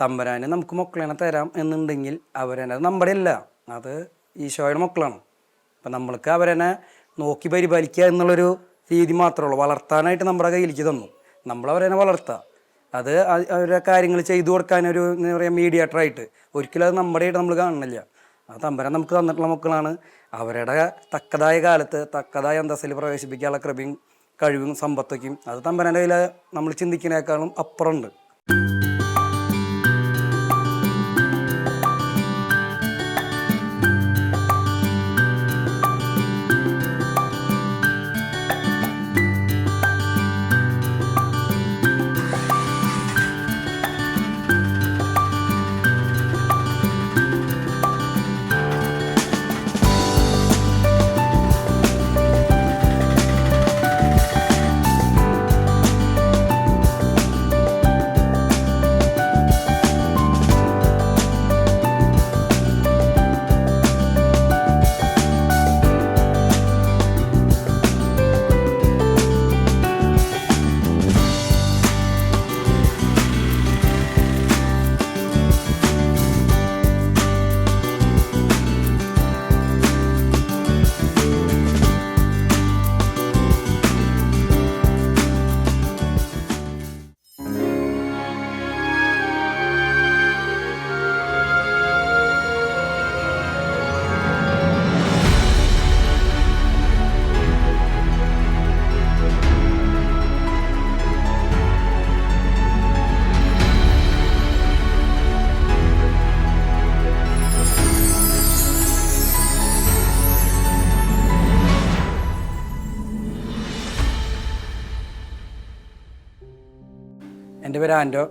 തമ്പരാന് നമുക്ക് മക്കളെ തരാം എന്നുണ്ടെങ്കിൽ അവരെന്നെ അത് നമ്മുടെ അല്ല അത് ഈശോയുടെ മക്കളാണ്. അപ്പം നമ്മൾക്ക് അവരെന്നെ നോക്കി പരിപാലിക്കുക എന്നുള്ളൊരു രീതി മാത്രമേ ഉള്ളൂ. വളർത്താനായിട്ട് നമ്മുടെ കയ്യിലേക്ക് തന്നു. നമ്മൾ അവരെന്നെ വളർത്തുക അത് അവരുടെ കാര്യങ്ങൾ ചെയ്തു കൊടുക്കാൻ ഒരു എന്താ പറയുക മീഡിയേറ്ററായിട്ട് ഒരിക്കലും അത് നമ്മുടെ ആയിട്ട് നമ്മൾ കാണുന്നില്ല. ആ തമ്പരാൻ നമുക്ക് തന്നിട്ടുള്ള മക്കളാണ്. അവരുടെ തക്കതായ കാലത്ത് തക്കതായ അന്തസ്സിൽ പ്രവേശിപ്പിക്കാനുള്ള കൃപയും കഴിവും സമ്പത്തൊക്കെയും അത് തമ്പരാന്റെ കയ്യിൽ നമ്മൾ ചിന്തിക്കുന്നതിനേക്കാളും അപ്പുറമുണ്ട്. ആന്റോ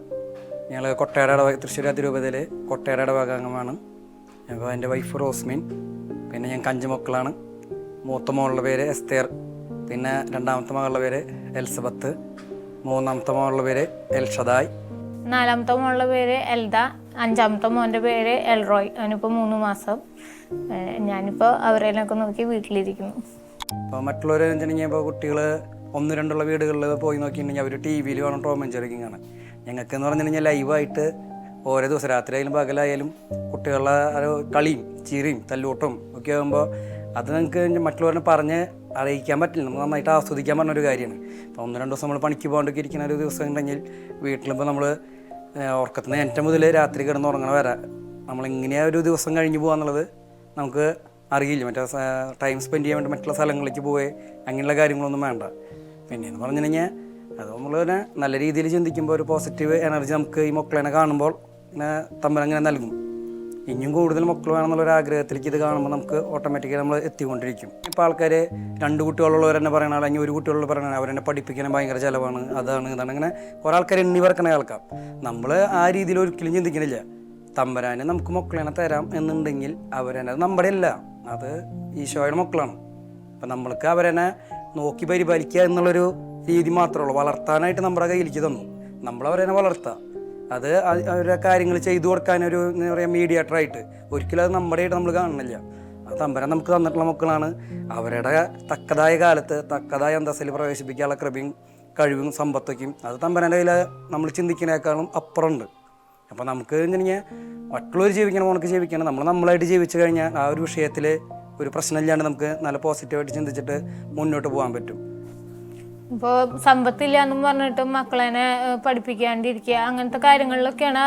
ഞങ്ങൾ കൊട്ടയുടെ ഇടവക തൃശ്ശൂർ അതിരൂപതയിൽ കൊട്ടയുടെ ഇടവക അംഗമാണ്. അപ്പോൾ എന്റെ വൈഫ് റോസ്മിൻ പിന്നെ ഞാൻ അഞ്ച് മക്കളാണ്. മൂത്ത മോളുടെ പേര് എസ്തേർ പിന്നെ രണ്ടാമത്തെ മകളുടെ പേര് എൽസബത്ത് മൂന്നാമത്തെ മോളുടെ പേര് എൽഷദായ്. നാലാമത്തെ മോളുടെ പേര് എൽദ അഞ്ചാമത്തെ മോന്റെ പേര് എൽറോയ്. അവനിപ്പോൾ മൂന്ന് മാസം. ഞാനിപ്പോൾ അവരെയൊക്കെ നോക്കി വീട്ടിലിരിക്കുന്നു. അപ്പോൾ മറ്റുള്ളവർ വെച്ചിട്ടുണ്ടെങ്കിൽ ഇപ്പോൾ കുട്ടികൾ ഒന്ന് രണ്ടുള്ള വീടുകളിൽ പോയി നോക്കിയിട്ടുണ്ടെങ്കിൽ അവർ ടി വിയിൽ കാണും ടോമൻ ആൻഡ് ജെറി ആണ് ഞങ്ങൾക്ക് എന്ന് പറഞ്ഞിട്ടുണ്ടെങ്കിൽ ലൈവായിട്ട് ഓരോ ദിവസം രാത്രിയായാലും പകലായാലും കുട്ടികളുടെ കളിയും ചിരിയും തല്ലൂട്ടും ഒക്കെ ആകുമ്പോൾ അത് നിങ്ങൾക്ക് മറ്റുള്ളവരെ പറഞ്ഞ് അറിയിക്കാൻ പറ്റില്ല. നമുക്ക് നന്നായിട്ട് ആസ്വദിക്കാൻ പറഞ്ഞൊരു കാര്യമാണ്. അപ്പോൾ ഒന്ന് രണ്ട് ദിവസം നമ്മൾ പണിക്ക് പോകാണ്ടൊക്കെ ഇരിക്കുന്ന ഒരു ദിവസം ഉണ്ടെങ്കിൽ വീട്ടിലിപ്പോൾ നമ്മൾ ഉറക്കത്തിന് ഏറ്റവും മുതൽ രാത്രി കിടന്ന് ഉറങ്ങണ വരെ നമ്മളിങ്ങനെ ഒരു ദിവസം കഴിഞ്ഞ് പോകാന്നുള്ളത് നമുക്ക് അറിയില്ല. മറ്റേ ടൈം സ്പെൻഡ് ചെയ്യാൻ വേണ്ടി മറ്റുള്ള സ്ഥലങ്ങളിലേക്ക് പോവേ അങ്ങനെയുള്ള കാര്യങ്ങളൊന്നും വേണ്ട. പിന്നെയെന്ന് പറഞ്ഞിട്ടുണ്ടെങ്കിൽ അത് നമ്മൾ തന്നെ നല്ല രീതിയിൽ ചിന്തിക്കുമ്പോൾ ഒരു പോസിറ്റീവ് എനർജി നമുക്ക് ഈ മക്കളെ കാണുമ്പോൾ ഇങ്ങനെ തമ്മിലങ്ങനെ നൽകും. ഇനിയും കൂടുതൽ മക്കൾ വേണമെന്നുള്ള ഒരു ആഗ്രഹത്തിലേക്ക് ഇത് കാണുമ്പോൾ നമുക്ക് ഓട്ടോമാറ്റിക്കായി നമ്മൾ എത്തിക്കൊണ്ടിരിക്കും. ഇപ്പോൾ ആൾക്കാർ രണ്ട് കുട്ടികളുള്ളവർ തന്നെ പറയണ അല്ലെങ്കിൽ ഒരു കുട്ടികളുള്ള പറയണ അവരെന്നെ പഠിപ്പിക്കാൻ ഭയങ്കര ചിലവാണ്. അതാണ് ഇതാണ് അങ്ങനെ കുറേ ആൾക്കാർ എണ്ണി പറക്കണ കേൾക്കാം. നമ്മൾ ആ രീതിയിൽ ഒരിക്കലും ചിന്തിക്കണില്ല. തമ്പരാന് നമുക്ക് മക്കളെ തരാം എന്നുണ്ടെങ്കിൽ അവരെന്നെ നമ്മുടെ അല്ല അത് ഈശോയുടെ മക്കളാണ്. അപ്പം നമ്മൾക്ക് അവരെന്നെ നോക്കി പരിപാലിക്കുക എന്നുള്ളൊരു രീതി മാത്രമേ ഉള്ളൂ. വളർത്താനായിട്ട് നമ്മുടെ കയ്യിലേക്ക് തന്നു. നമ്മൾ അവരെന്നെ വളർത്തുക അത് അവരെ അവരുടെ കാര്യങ്ങൾ ചെയ്തു കൊടുക്കാൻ ഒരു എന്താ പറയുക മീഡിയേറ്ററായിട്ട് ഒരിക്കലും അത് നമ്മുടെ ആയിട്ട് നമ്മൾ കാണുന്നില്ല. ആ തമ്പരം നമുക്ക് തന്നിട്ടുള്ള മക്കളാണ്. അവരുടെ തക്കതായ കാലത്ത് തക്കതായ അന്തസ്സിൽ പ്രവേശിപ്പിക്കാനുള്ള കൃപയും കഴിവും സമ്പത്തൊക്കെയും അത് തമ്പരന്റെ കയ്യിൽ നമ്മൾ ചിന്തിക്കുന്നതിനേക്കാളും അപ്പുറമുണ്ട്. അപ്പോൾ നമുക്ക് വെച്ചിട്ടുണ്ടെങ്കിൽ മറ്റുള്ളവർ ജീവിക്കണം നമുക്ക് ജീവിക്കണം. നമ്മൾ നമ്മളായിട്ട് ജീവിച്ചു കഴിഞ്ഞാൽ ആ ഒരു വിഷയത്തിൽ ഒരു പ്രശ്നമില്ലാണ്ട് നമുക്ക് നല്ല പോസിറ്റീവായിട്ട് ചിന്തിച്ചിട്ട് മുന്നോട്ട് പോകാൻ പറ്റും. ഇപ്പോൾ സമ്പത്തില്ല എന്നും പറഞ്ഞിട്ട് മക്കളെനെ പഠിപ്പിക്കാണ്ടിരിക്കുക അങ്ങനത്തെ കാര്യങ്ങളിലൊക്കെയാണ്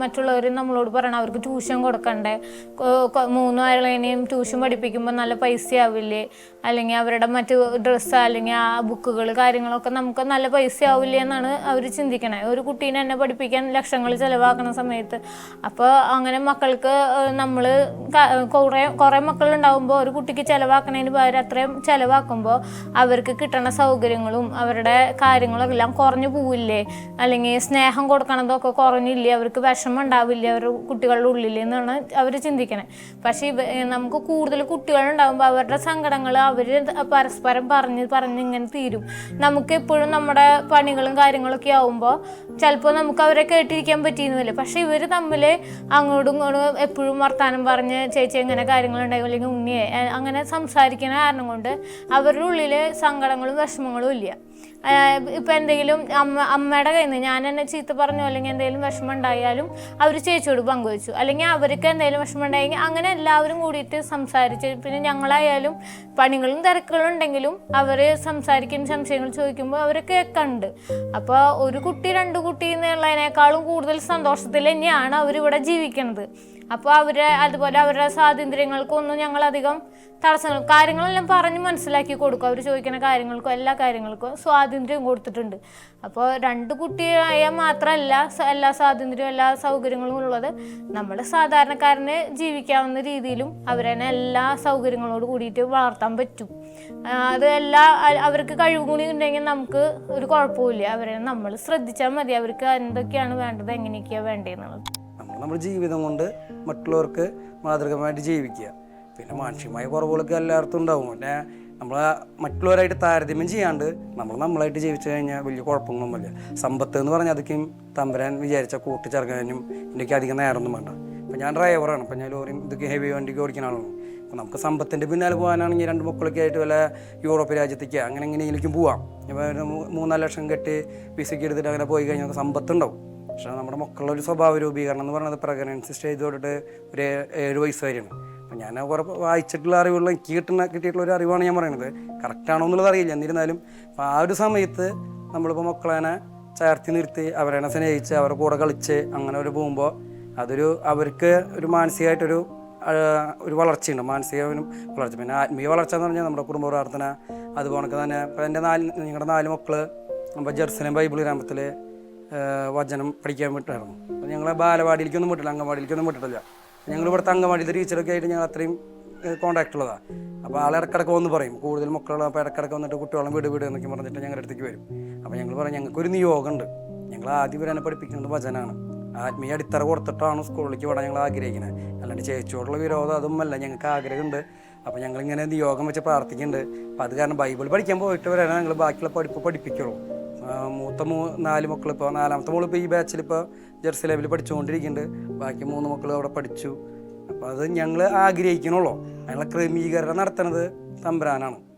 മറ്റുള്ളവർ നമ്മളോട് പറയണത്. അവർക്ക് ട്യൂഷൻ കൊടുക്കണ്ടേ? മൂന്ന് വരളേനെയും ട്യൂഷൻ പഠിപ്പിക്കുമ്പോൾ നല്ല പൈസ ആവില്ലേ അല്ലെങ്കിൽ അവരുടെ മറ്റ് ഡ്രസ്സ് അല്ലെങ്കിൽ ആ ബുക്കുകൾ കാര്യങ്ങളൊക്കെ നമുക്ക് നല്ല പൈസ ആവില്ലേ എന്നാണ് അവർ ചിന്തിക്കണത് ഒരു കുട്ടീനെ എന്നെ പഠിപ്പിക്കാൻ ലക്ഷങ്ങൾ ചിലവാക്കുന്ന സമയത്ത്. അപ്പോൾ അങ്ങനെ മക്കൾക്ക് നമ്മൾ കുറേ കുറേ മക്കളുണ്ടാകുമ്പോൾ ഒരു കുട്ടിക്ക് ചിലവാക്കണതിന് പകരം അത്രയും ചിലവാക്കുമ്പോൾ അവർക്ക് കിട്ടണ സൗകര്യങ്ങളും അവരുടെ കാര്യങ്ങളും എല്ലാം കുറഞ്ഞു പോവില്ലേ? അല്ലെങ്കിൽ സ്നേഹം കൊടുക്കണതൊക്കെ കുറഞ്ഞില്ലേ? അവർക്ക് വിഷമം ഉണ്ടാവില്ലേ അവർ കുട്ടികളുടെ ഉള്ളിൽ എന്നാണ് അവർ ചിന്തിക്കണേ. പക്ഷേ ഇവ നമുക്ക് കൂടുതൽ കുട്ടികളുണ്ടാകുമ്പോൾ അവരുടെ സങ്കടങ്ങൾ അവർ പരസ്പരം പറഞ്ഞ് പറഞ്ഞ് ഇങ്ങനെ തീരും. നമുക്ക് എപ്പോഴും നമ്മുടെ പണികളും കാര്യങ്ങളൊക്കെ ആവുമ്പോൾ ചിലപ്പോൾ നമുക്ക് അവരെ കേട്ടിരിക്കാൻ പറ്റിയിരുന്നില്ല പക്ഷെ ഇവർ തമ്മിൽ അങ്ങോട്ടും ഇങ്ങോട്ടും എപ്പോഴും വർത്താനം പറഞ്ഞ് ചേച്ചി എങ്ങനെ കാര്യങ്ങളുണ്ടായി അല്ലെങ്കിൽ ഉണ്ണിയെ അങ്ങനെ സംസാരിക്കുന്ന കാരണം കൊണ്ട് അവരുടെ ഉള്ളിൽ സങ്കടങ്ങളും വിഷമങ്ങളും ഇല്ല. ഇപ്പം എന്തെങ്കിലും അമ്മ അമ്മയുടെ കയ്യിൽ നിന്ന് ഞാൻ എന്നെ ചീത്ത പറഞ്ഞു അല്ലെങ്കിൽ എന്തെങ്കിലും വിഷമം ഉണ്ടായാലും അവർ ചേച്ചിയോട് പങ്കുവച്ചു. അല്ലെങ്കിൽ അവർക്ക് എന്തെങ്കിലും വിഷമം ഉണ്ടായെങ്കിൽ അങ്ങനെ എല്ലാവരും കൂടിയിട്ട് സംസാരിച്ച് പിന്നെ ഞങ്ങളായാലും പണികളും തിരക്കുകളും ഉണ്ടെങ്കിലും അവർ സംസാരിക്കുന്ന സംശയങ്ങൾ ചോദിക്കുമ്പോൾ അവരൊക്കെ കണ്ട് അപ്പോൾ ഒരു കുട്ടി രണ്ട് കുട്ടി എന്നുള്ളതിനേക്കാളും കൂടുതൽ സന്തോഷത്തിൽ തന്നെയാണ് അവരിവിടെ ജീവിക്കുന്നത്. അപ്പോൾ അവരെ അതുപോലെ അവരുടെ സ്വാതന്ത്ര്യങ്ങൾക്കൊന്നും ഞങ്ങളധികം തടസ്സങ്ങൾ കാര്യങ്ങളെല്ലാം പറഞ്ഞ് മനസ്സിലാക്കി കൊടുക്കും. അവർ ചോദിക്കുന്ന കാര്യങ്ങൾക്കും എല്ലാ കാര്യങ്ങൾക്കും സ്വാതന്ത്ര്യം കൊടുത്തിട്ടുണ്ട്. അപ്പോൾ രണ്ട് കുട്ടിയായാൽ മാത്രമല്ല എല്ലാ സ്വാതന്ത്ര്യവും എല്ലാ സൗകര്യങ്ങളും ഉള്ളത്. നമ്മൾ സാധാരണക്കാരന് ജീവിക്കാവുന്ന രീതിയിലും അവരെ എല്ലാ സൗകര്യങ്ങളോട് കൂടിയിട്ട് വളർത്താൻ പറ്റും. അത് എല്ലാ അവർക്ക് കഴിവ് കൂടി ഉണ്ടെങ്കിൽ നമുക്ക് ഒരു കുഴപ്പമില്ല അവരെ നമ്മൾ ശ്രദ്ധിച്ചാൽ മതി. അവർക്ക് എന്തൊക്കെയാണ് വേണ്ടത് എങ്ങനെയൊക്കെയാണ് വേണ്ടതെന്നുള്ളത് നമ്മുടെ ജീവിതം കൊണ്ട് മറ്റുള്ളവർക്ക് മാതൃകമായിട്ട് ജീവിക്കുക. പിന്നെ മാനുഷികമായ കുറവുകളൊക്കെ എല്ലായിടത്തും ഉണ്ടാവും. പിന്നെ നമ്മൾ മറ്റുള്ളവരായിട്ട് താരതമ്യം ചെയ്യാണ്ട് നമ്മൾ നമ്മളായിട്ട് ജീവിച്ചു കഴിഞ്ഞാൽ വലിയ കുഴപ്പങ്ങളൊന്നുമില്ല. സമ്പത്ത് എന്ന് പറഞ്ഞാൽ അതൊക്കെയും തമ്പരാൻ വിചാരിച്ച കൂട്ടിച്ചേർക്കാനും എനിക്ക് അധികം നേരമൊന്നും വേണ്ട. ഇപ്പം ഞാൻ ഡ്രൈവറാണ്. ഇപ്പം ഞാൻ ലോറിയും ഇതൊക്കെ ഹെവി വണ്ടിക്ക് ഓടിക്കുന്ന ആളാണ്. അപ്പം നമുക്ക് സമ്പത്തിന്റെ പിന്നാലെ പോകാനാണെങ്കിൽ രണ്ട് മക്കളൊക്കെ ആയിട്ട് വല്ല യൂറോപ്പ് രാജ്യത്തേക്ക് അങ്ങനെ എങ്ങനെയെങ്കിലും പോവാം. ഇപ്പം മൂന്നാൽ ലക്ഷം കെട്ടി വിസയ്ക്ക് എടുത്തിട്ട് അങ്ങനെ പോയി കഴിഞ്ഞാൽ സമ്പത്തുണ്ടാവും. പക്ഷേ നമ്മുടെ മക്കളുടെ ഒരു സ്വഭാവ രൂപീകരണം എന്ന് പറയുന്നത് പ്രഗ്നൻസി സ്റ്റേജ് തൊട്ടിട്ട് ഒരു ഏഴ് വയസ്സ് വരെയാണ്. അപ്പം ഞാൻ കുറേ വായിച്ചിട്ടുള്ള അറിവുള്ള എനിക്ക് കിട്ടുന്ന കിട്ടിയിട്ടുള്ള ഒരു അറിവാണ് ഞാൻ പറയുന്നത്. കറക്റ്റാണോ എന്നുള്ളത് അറിയില്ല. എന്നിരുന്നാലും അപ്പോൾ ആ ഒരു സമയത്ത് നമ്മളിപ്പോൾ മക്കളെ ചേർത്തി നിർത്തി അവരെ സ്നേഹിച്ച് അവരുടെ കൂടെ കളിച്ച് അങ്ങനെ ഒരു പോകുമ്പോൾ അതൊരു അവർക്ക് ഒരു മാനസികമായിട്ടൊരു ഒരു വളർച്ചയുണ്ട്. മാനസികവും വളർച്ച. പിന്നെ ആത്മീയ വളർച്ച എന്ന് പറഞ്ഞാൽ നമ്മുടെ കുടുംബ പ്രാർത്ഥന അതുപോലെ തന്നെ ഇപ്പം എന്റെ നാല് നിങ്ങളുടെ നാല് മക്കൾ നമ്മുടെ ജെറുസലേം ബൈബിൾ ഗ്രാമത്തിൽ വചനം പഠിക്കാൻ വിട്ടായിരുന്നു. അപ്പോൾ ഞങ്ങൾ ബാലവാടിയിലേക്കൊന്നും വിട്ടില്ല അംഗൻവാടിയിലേക്കൊന്നും വിട്ടിട്ടില്ല. ഞങ്ങൾ ഇവിടുത്തെ അംഗൻവാടിയിലെ ടീച്ചറൊക്കെ ആയിട്ട് ഞങ്ങൾ അത്രയും കോൺടാക്റ്റ് ഉള്ളതാണ് അപ്പോൾ ആൾ ഇടക്കിടക്ക് വന്ന് പറയും കൂടുതൽ മക്കളുള്ള അപ്പോൾ ഇടക്കിടക്ക് വന്നിട്ട് കുട്ടികളും വീട് വീട് എന്നൊക്കെ പറഞ്ഞിട്ട് ഞങ്ങളുടെ അടുത്തേക്ക് വരും. അപ്പോൾ ഞങ്ങൾ പറയും ഞങ്ങൾക്കൊരു നിയോഗമുണ്ട്. ഞങ്ങൾ ആദ്യം ഇവരെ പഠിപ്പിക്കുന്നത് വചനമാണ് ആത്മീയ അടിത്തറ കൊടുത്തിട്ടാണ് സ്കൂളിലേക്ക് വിടാൻ ഞങ്ങൾ ആഗ്രഹിക്കുന്നത്. അല്ലാണ്ട് ചേച്ചിയോടുള്ള വിരോധം അതും അല്ല ഞങ്ങൾക്ക് ആഗ്രഹമുണ്ട്. അപ്പോൾ ഞങ്ങളിങ്ങനെ നിയോഗം വെച്ച് പ്രാർത്ഥിക്കുന്നുണ്ട്. അപ്പോൾ അത് കാരണം ബൈബിൾ പഠിക്കാൻ പോയിട്ട് വരാനാണ് ഞങ്ങൾ ബാക്കിയുള്ള പഠിപ്പ് പഠിപ്പിക്കുള്ളൂ. മൂത്ത മൂ നാല് മക്കൾ ഇപ്പോൾ നാലാമത്തെ മോളിപ്പോൾ ഈ ബാച്ചിൽ ഇപ്പോൾ ജെർസി ലെവലിൽ പഠിച്ചുകൊണ്ടിരിക്കുന്നുണ്ട് ബാക്കി മൂന്ന് മക്കൾ അവിടെ പഠിച്ചു. അപ്പോൾ അത് ഞങ്ങൾ ആഗ്രഹിക്കണുള്ളൂ. അതിനുള്ള ക്രമീകരണം നടത്തുന്നത് തമ്പുരാനാണ്.